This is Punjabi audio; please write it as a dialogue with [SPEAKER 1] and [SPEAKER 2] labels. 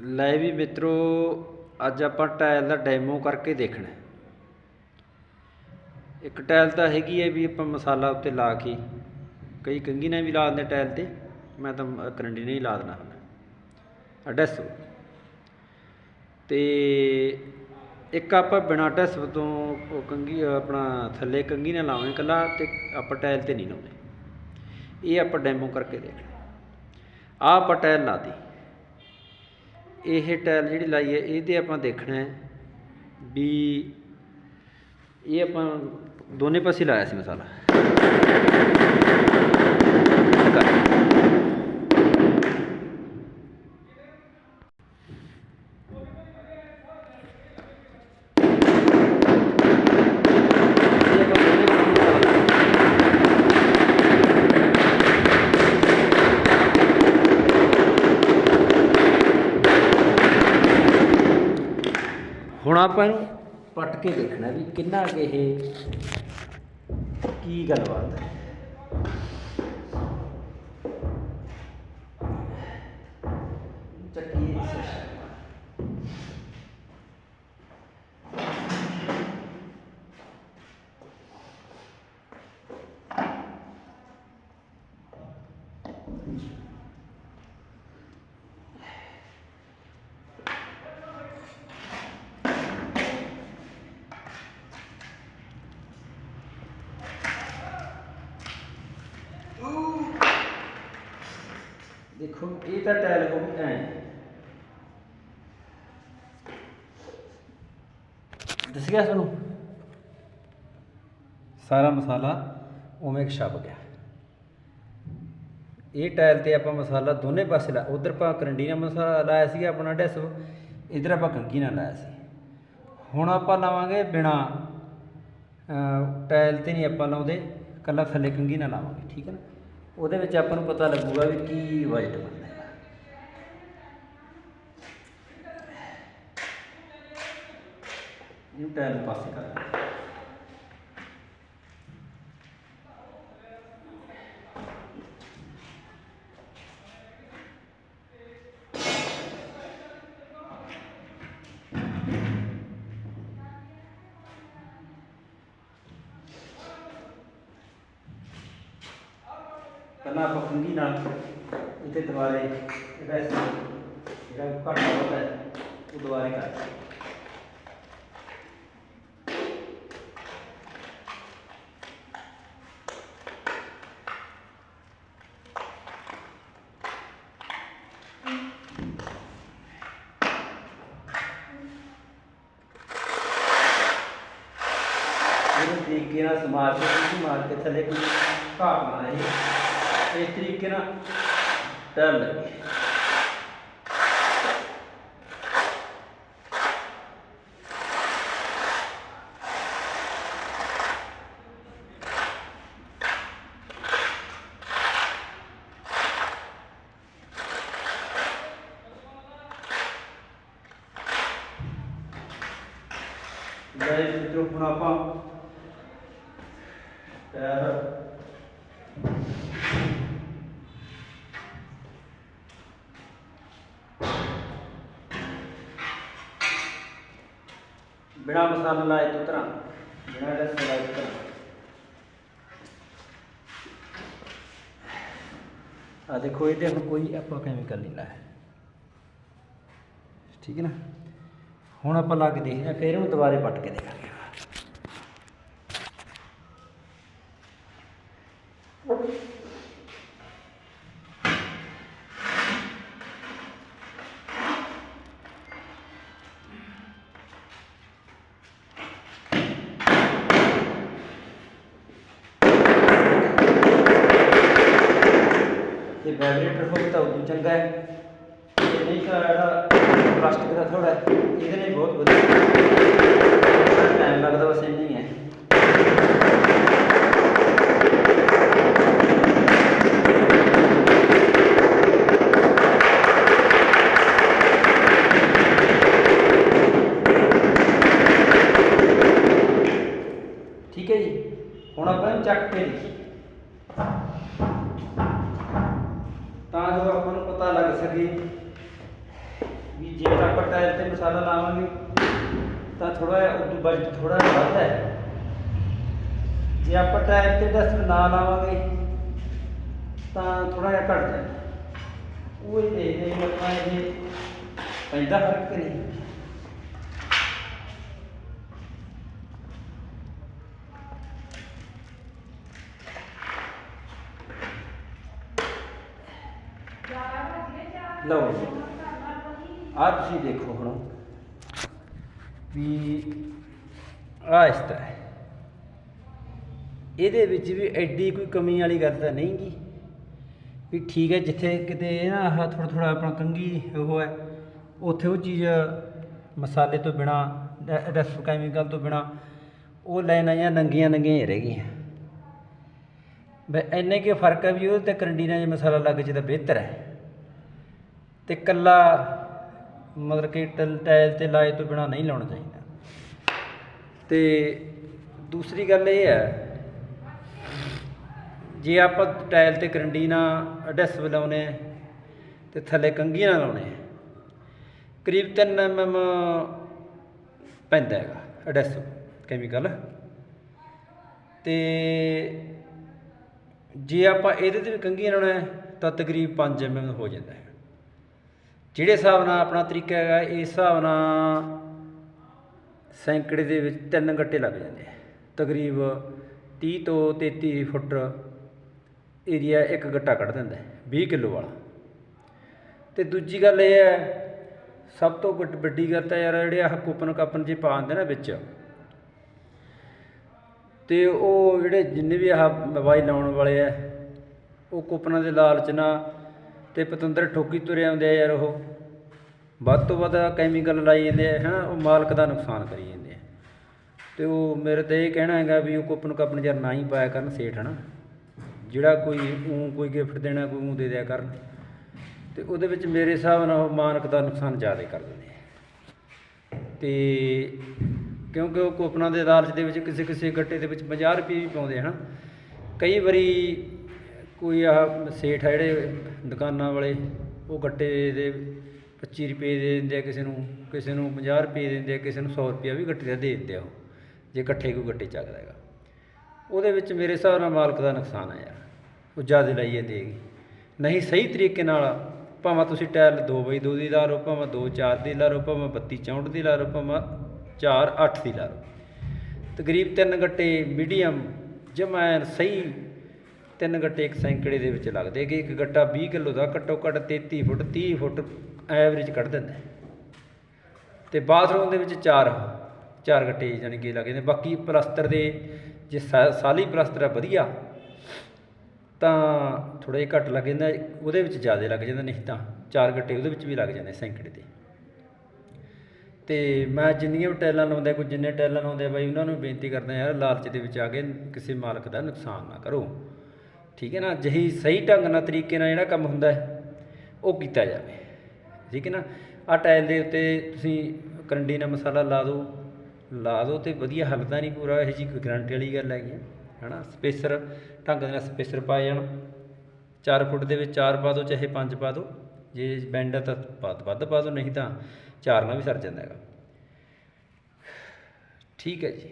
[SPEAKER 1] ਲੈ ਵੀ ਮਿੱਤਰੋ, ਅੱਜ ਆਪਾਂ ਟਾਇਲ ਦਾ ਡੈਮੋ ਕਰਕੇ ਦੇਖਣਾ ਇੱਕ ਟਾਇਲ ਤਾਂ ਹੈਗੀ ਹੈ ਵੀ ਆਪਾਂ ਮਸਾਲਾ ਉੱਤੇ ਲਾ ਕੇ, ਕਈ ਕੰਗੀ ਨਾਲ ਵੀ ਲਾ ਦਿੰਦੇ ਟਾਇਲ ਤੇ, ਮੈਂ ਤਾਂ ਕਰੰਡੀ ਨੇ ਹੀ ਲਾ ਦੇਣਾ ਹੁੰਦਾ ਅਡੈਸੋ। ਤੇ ਇੱਕ ਆਪਾਂ ਬਿਨਾ ਟੈਸ ਤੋਂ ਉਹ ਕੰਗੀ, ਆਪਣਾ ਥੱਲੇ ਕੰਗੀ ਨਾਲ ਲਾਉਣੇ ਇਕੱਲਾ ਤੇ ਆਪਾਂ ਟਾਇਲ ਤੇ ਨਹੀਂ ਲਾਉਂਦੇ ਇਹ ਆਪਾਂ ਡੈਮੋ ਕਰਕੇ ਦੇਖਣਾ। ਆਹ ਆਪਾਂ ਟਾਇਲ ਲਾ ਦੀ ਇਹ ਟਾਇਲ ਜਿਹੜੀ ਲਾਈ ਹੈ ਇਹ ਤੇ ਆਪਾਂ ਦੇਖਣਾ ਹੈ ਵੀ ਇਹ ਆਪਾਂ ਦੋਨੇ ਪਾਸੇ ਲਾਇਆ ਸੀ ਮਸਾਲਾ ਇਹ ਆਪਾਂ ਦੋਨੇ ਪਾਸੇ ਮਸਾਲਾ ਹੁਣ ਆਪਾਂ ਇਹਨੂੰ ਪੱਟ ਕੇ ਦੇਖਣਾ ਵੀ ਕਿੰਨਾ ਕੁ ਇਹ ਕੀ ਗੱਲਬਾਤ ਹੈ। ਦੇਖੋ, ਇਹ ਤਾਂ ਟਾਇਲ ਹੋ ਗਈ, ਐ। ਦਿਸ ਗਿਆ ਤੁਹਾਨੂੰ? ਸਾਰਾ ਮਸਾਲਾ ਉਵੇਂ ਕੁ ਛਪ ਗਿਆ। ਇਹ ਟਾਇਲ ਤੇ ਆਪਾਂ ਮਸਾਲਾ ਦੋਨੇ ਪਾਸੇ ਲਾ, ਉਧਰ ਆਪਾਂ ਕਰੰਡੀ ਨਾਲ ਮਸਾਲਾ ਲਾਇਆ ਸੀ ਆਪਣਾ ਡੈਸੋ, ਇਧਰ ਆਪਾਂ ਕੰਗੀ ਨਾਲ ਲਾਇਆ ਸੀ। ਹੁਣ ਆਪਾਂ ਲਾਵਾਂਗੇ ਬਿਨਾ ਟਾਇਲ ਤੇ ਨਹੀਂ ਆਪਾਂ ਲਾਉਂਦੇ, ਕੱਲਾ ਥੱਲੇ ਕੰਗੀ ਨਾਲ ਲਾਵਾਂਗੇ, ਠੀਕ ਹੈ ਨਾ? ਉਹਦੇ ਵਿੱਚ ਆਪਾਂ ਨੂੰ ਪਤਾ ਲੱਗੂਗਾ ਵੀ ਕੀ ਬਜਟ ਬਣਦਾ ਹੈ। ਇਹਨੂੰ ਟਾਇਲ ਪਾਸੇ ਕਰ ਦਿੰਦੇ ਹਾਂ। ਪਹਿਲਾਂ ਆਪਾਂ ਕੰਗੀ ਨਾਲ ਇੱਥੇ ਦੁਬਾਰੇ ਇਹਦਾ ਇਸ ਜਿਹੜਾ ਘੱਟ ਹੁੰਦਾ ਹੈ ਉਹ ਦੁਬਾਰੇ ਕਰ ਦਿੰਦੇ ਹਾਂ। ਇਹਨੂੰ ਇਸ ਤਰੀਕੇ ਨਾਲ ਟਰ ਲੱਗੇ ਲੈ ਮਿੱਤਰੋ ਹੁਣ ਆਪਾਂ ਟਾਇਰ ਬਿਨਾ ਮਸਾਲਾ ਲਾਏ ਤੋਂ ਤਰ੍ਹਾਂ ਬਿਨਾ ਰਸ ਲਾਏ ਤੋਂ ਤਰ੍ਹਾਂ ਆ ਦੇਖੋ, ਇਹਦੇ ਹੁਣ ਕੋਈ ਆਪਾਂ ਕੈਮੀਕਲ ਨਹੀਂ ਲਾਇਆ ਠੀਕ ਹੈ ਨਾ? ਹੁਣ ਆਪਾਂ ਲਾ ਕੇ ਦੇਖਦੇ ਹਾਂ, ਫਿਰ ਇਹਨੂੰ ਦੁਬਾਰੇ ਪੱਟ ਕੇ ਦੇਖਾਂਗੇ। ਜੇ ਵਾਈਬ੍ਰੇਟਰ ਹੋਵੇ ਤਾਂ ਉਦੋਂ ਚੰਗਾ ਹੈ। ਜੇ ਨਹੀਂ ਤਾਂ ਜਿਹੜਾ ਪਲਾਸਟਿਕ ਦਾ ਥੋੜਾ ਇਹਦੇ ਲਈ ਬਹੁਤ ਵਧੀਆ। ਟਾਈਮ ਲੱਗਦਾ ਬਸ ਇੰਨਾ ਹੈ। ਤਾਂ ਜੋ ਵੀ ਜੇ ਆਪਾਂ ਟਾਇਲ ਤੇ ਮਸਾਲਾ ਲਾਵਾਂਗੇ, ਤਾਂ ਥੋੜਾ ਉਦੋਂ ਬਜਟ ਥੋੜਾ ਵੱਧ ਹੈ। ਜੇ ਆਪਾਂ ਟਾਇਲ ਤੇ ਡਸਟ ਨਾ ਲਾਵਾਂਗੇ, ਤਾਂ ਥੋੜਾ ਜਿਹਾ ਘੱਟ ਜਾਂਦਾ ਉਹ ਹੀ ਦੇਖਦੇ ਆਪਾਂ ਇਹ ਪੈਂਦਾ ਫ਼ਰਕ ਨਹੀਂ। ਲਓ ਜੀ। ਆ ਤੁਸੀਂ ਦੇਖੋ ਹੁਣ ਵੀ ਆ ਇਸ ਤਰ੍ਹਾਂ ਹੈ। ਇਹਦੇ ਵਿੱਚ ਵੀ ਐਡੀ ਕੋਈ ਕਮੀ ਵਾਲੀ ਗੱਲ ਤਾਂ ਨਹੀਂ ਗੀ। ਵੀ ਠੀਕ ਹੈ, ਜਿੱਥੇ ਕਿਤੇ ਨਾ ਆਹ ਥੋੜਾ ਥੋੜਾ ਆਪਣਾ ਕੰਗੀ ਉਹ ਹੈ, ਉੱਥੇ ਉਹ ਚੀਜ਼ ਮਸਾਲੇ ਤੋਂ ਬਿਨਾ ਰੈਸਟ ਕੈਮੀਕਲ ਤੋਂ ਬਿਨਾ ਉਹ ਲਾਈਨਾਂ ਜਾਂ ਨੰਗੀਆਂ ਨੰਗੀਆਂ ਹੀ ਰਹਿ ਗਈਆਂ। ਬਈ ਇੰਨੇ ਕੀ ਫ਼ਰਕ ਹੈ ਵੀ ਉਹਦੇ ਤੇ ਕਰੰਡੀਨਾ ਜੇ ਮਸਾਲਾ ਲੱਗ ਜੇ ਤਾਂ ਬਿਹਤਰ ਹੈ। ਤੇ ਕੱਲਾ ਮਤਲਬ ਕਿ ਟਲ ਟਾਇਲ ਤੇ ਲਾਏ ਤੋਂ ਬਿਨਾ ਨਹੀਂ ਲਾਉਣਾ ਚਾਹੀਦਾ। ਤੇ ਦੂਸਰੀ ਗੱਲ ਇਹ ਹੈ, ਜੇ ਆਪਾਂ ਟਾਇਲ ਤੇ ਕਰੰਡੀ ਨਾਲ ਅਡੈਸਿਵ ਲਾਉਨੇ ਆ ਤੇ ਥੱਲੇ ਕੰਘੀਆਂ ਲਾਉਣੇ ਆ, ਕਰੀਬ 3 mm ਪੈਂਦਾ ਹੈਗਾ ਅਡੈਸਿਵ ਕੈਮੀਕਲ ਤੇ ਜੇ ਆਪਾਂ ਇਹਦੇ ਤੇ ਵੀ ਕੰਘੀਆਂ ਲਾਉਣਾ ਤਾਂ ਤਕਰੀਬ 5 mm ਹੋ ਜਾਂਦਾ ਹੈ। ਜਿਹੜੇ ਹਿਸਾਬ ਨਾਲ ਆਪਣਾ ਤਰੀਕਾ ਹੈਗਾ, ਇਸ ਹਿਸਾਬ ਨਾਲ ਸੈਂਕੜੇ ਦੇ ਵਿੱਚ ਤਿੰਨ ਗੱਟੇ ਲੱਗ ਜਾਂਦੇ ਆ। ਤਕਰੀਬ 30 ਤੋਂ 33 ਫੁੱਟ ਏਰੀਆ ਇੱਕ ਗੱਟਾ ਕੱਢ ਦਿੰਦਾ ਹੈ 20 ਕਿਲੋ ਵਾਲਾ। ਤੇ ਦੂਜੀ ਗੱਲ ਇਹ ਹੈ, ਸਭ ਤੋਂ ਵੱਡ- ਵੱਡੀ ਗੱਲ ਤਾਂ ਯਾਰ ਜਿਹੜੇ ਆਹ ਕੂਪਨ ਕਾਪਨ ਜੇ ਪਾ ਦਿੰਦੇ ਨਾ ਵਿੱਚ, ਤੇ ਉਹ ਜਿਹੜੇ ਜਿੰਨੇ ਵੀ ਆਹ ਮੋਬਾਈਲ ਲਾਉਣ ਵਾਲੇ ਆ, ਉਹ ਕੂਪਨਾਂ ਦੇ ਲਾਲਚ ਨਾਲ ਤੇ ਪਤੰਦਰ ਠੋਕੀ ਤੁਰੇ ਆਉਂਦੇ ਆ ਯਾਰ ਉਹ। ਵੱਧ ਤੋਂ ਵੱਧ ਕੈਮੀਕਲ ਲਾਈ ਜਾਂਦੇ ਆ ਹਾਂ ਉਹ ਮਾਲਕ ਦਾ ਨੁਕਸਾਨ ਕਰੀ ਜਾਂਦੇ ਆ। ਤੇ ਉਹ ਮੇਰੇ ਤੇ ਇਹ ਕਹਿਣਾ ਹੈਗਾ ਵੀ ਉਹ ਕੂਪਨ ਕਾਪਨ ਯਾਰ ਨਾ ਹੀ ਪਾਇਆ ਕਰਨ ਸੇਠ, ਹਨਾ। ਜਿਹੜਾ ਕੋਈ ਊਂ ਕੋਈ ਗਿਫਟ ਦੇਣਾ, ਕੋਈ ਊਂ ਦੇ ਦਿਆ ਕਰਨ। ਤੇ ਉਹਦੇ ਵਿੱਚ ਮੇਰੇ ਹਿਸਾਬ ਨਾਲ ਉਹ ਮਾਲਕ ਦਾ ਨੁਕਸਾਨ ਜ਼ਿਆਦਾ ਕਰ ਦਿੰਦੇ ਆ। ਤੇ ਕਿਉਂਕਿ ਉਹ ਕੂਪਨਾਂ ਦੇ ਲਾਲਚ ਦੇ ਵਿੱਚ ਕਿਸੇ ਕਿਸੇ ਗੱਟੇ ਦੇ ਵਿੱਚ 50 ਰੁਪਏ ਵੀ ਪਾਉਂਦੇ ਹਨ। ਕਈ ਵਾਰੀ ਕੋਈ ਆਹ ਸੇਠ ਆ ਜਿਹੜੇ ਦੁਕਾਨਾਂ ਵਾਲੇ, ਉਹ ਗੱਟੇ ਦੇ 25 ਰੁਪਏ ਦੇ ਦਿੰਦੇ ਆ ਕਿਸੇ ਨੂੰ ਕਿਸੇ ਨੂੰ 50 ਰੁਪਏ ਦਿੰਦੇ ਆ, ਕਿਸੇ ਨੂੰ 100 ਰੁਪਏ ਵੀ ਗੱਟੇ ਦਾ ਦੇ ਦਿੰਦੇ ਆ ਉਹ, ਜੇ ਇਕੱਠੇ ਕੋਈ ਗੱਟੇ ਚੱਕਦਾ ਹੈਗਾ। ਉਹਦੇ ਵਿੱਚ ਮੇਰੇ ਹਿਸਾਬ ਨਾਲ ਮਾਲਕ ਦਾ ਨੁਕਸਾਨ ਆ ਯਾਰ, ਉਹ ਜ਼ਿਆਦਾ ਲਾਈਏ ਦੇਗੀ ਨਹੀਂ ਸਹੀ ਤਰੀਕੇ ਨਾਲ ਭਾਵੇਂ ਤੁਸੀਂ ਟਾਇਲ 2 ਬਾਈ 2 ਦੀ ਲਾ ਲਓ, ਭਾਵੇਂ 2 4 ਦੀ ਲਾ ਲਓ, ਭਾਵੇਂ 32 64 ਦੀ ਲਾ ਲਓ, ਭਾਵੇਂ 4 8 ਦੀ ਲਾ ਲਓ। ਤਕਰੀਬ ਤਿੰਨ ਗੱਟੇ ਮੀਡੀਅਮ ਜਮੈਨ ਸਹੀ ਤਿੰਨ ਗੱਟੇ ਇੱਕ ਸੈਂਕੜੇ ਦੇ ਵਿੱਚ ਲੱਗਦੇ ਕਿ ਇੱਕ ਗੱਟਾ 20 ਕਿਲੋ ਦਾ, ਘੱਟੋ ਘੱਟ 33 ਫੁੱਟ 30 ਫੁੱਟ ਐਵਰੇਜ ਕੱਢ ਦਿੰਦਾ ਹੈ। ਤੇ ਬਾਥਰੂਮ ਦੇ ਵਿੱਚ ਚਾਰ ਚਾਰ ਗੱਟੇ ਯਾਨੀ ਕਿ ਲੱਗੇ ਨੇ ਬਾਕੀ ਪਲਸਤਰ ਦੇ ਜੇ ਸਾ- ਸਾਲੀ ਪਲਸਤਰ ਹੈ ਵਧੀਆ, ਤਾਂ ਥੋੜਾ ਜਿਹਾ ਘੱਟ ਲੱਗ ਜਾਂਦਾ, ਉਹਦੇ ਵਿੱਚ ਜ਼ਿਆਦਾ ਲੱਗ ਜਾਂਦਾ ਨਹੀਂ ਤਾਂ ਚਾਰ ਗੱਟੇ ਉਹਦੇ ਵਿੱਚ ਵੀ ਲੱਗ ਜਾਂਦੇ ਸੈਂਕੜੇ ਤੇ ਤੇ ਮੈਂ ਜਿੰਨੀਆਂ ਵੀ ਟੈਲਾਂ ਲਾਉਂਦਾ, ਕੋਈ ਜਿੰਨੇ ਟੈਲਾਂ ਲਾਉਂਦੇ, ਬਾਈ ਉਹਨਾਂ ਨੂੰ ਬੇਨਤੀ ਕਰਦਾ, ਯਾਰ ਲਾਲਚ ਦੇ ਵਿੱਚ ਆ ਕੇ ਕਿਸੇ ਮਾਲਕ ਦਾ ਨੁਕਸਾਨ ਨਾ ਕਰੋ। ਠੀਕ ਹੈ ਨਾ, ਜਹੀ ਸਹੀ ਢੰਗ ਨਾਲ, ਤਰੀਕੇ ਨਾਲ ਜਿਹੜਾ ਕੰਮ ਹੁੰਦਾ ਹੈ, ਉਹ ਕੀਤਾ ਜਾਵੇ। ਠੀਕ ਹੈ ਨਾ ਆ ਟਾਇਲ ਦੇ ਉੱਤੇ ਤੁਸੀਂ ਕਰੰਡੀ ਨਾਲ ਮਸਾਲਾ ਲਾ ਦਿਓ ਲਾ ਦਿਓ ਤੇ ਵਧੀਆ ਹੱਲਦਾ ਨਹੀਂ ਪੂਰਾ, ਇਹ ਜੀ ਕੋਈ ਗਰੰਟੀ ਵਾਲੀ ਗੱਲ ਹੈਗੀ ਹੈ ਹਨਾ? ਸਪੇਸਰ, ਢੰਗ ਦੇ ਨਾਲ ਸਪੇਸਰ ਪਾਏ ਜਾਣ। 4 ਫੁੱਟ ਦੇ ਵਿੱਚ 4 ਪਾ ਦਿਓ, ਚਾਹੇ 5 ਪਾ ਦਿਓ। ਜੇ ਬੈਂਡ ਆ ਤਾਂ ਵੱਧ ਵੱਧ ਪਾ ਦਿਓ, ਨਹੀਂ ਤਾਂ 4 ਨਾਲ ਵੀ ਸਰ ਜਾਂਦਾ ਹੈਗਾ। ਠੀਕ ਹੈ ਜੀ।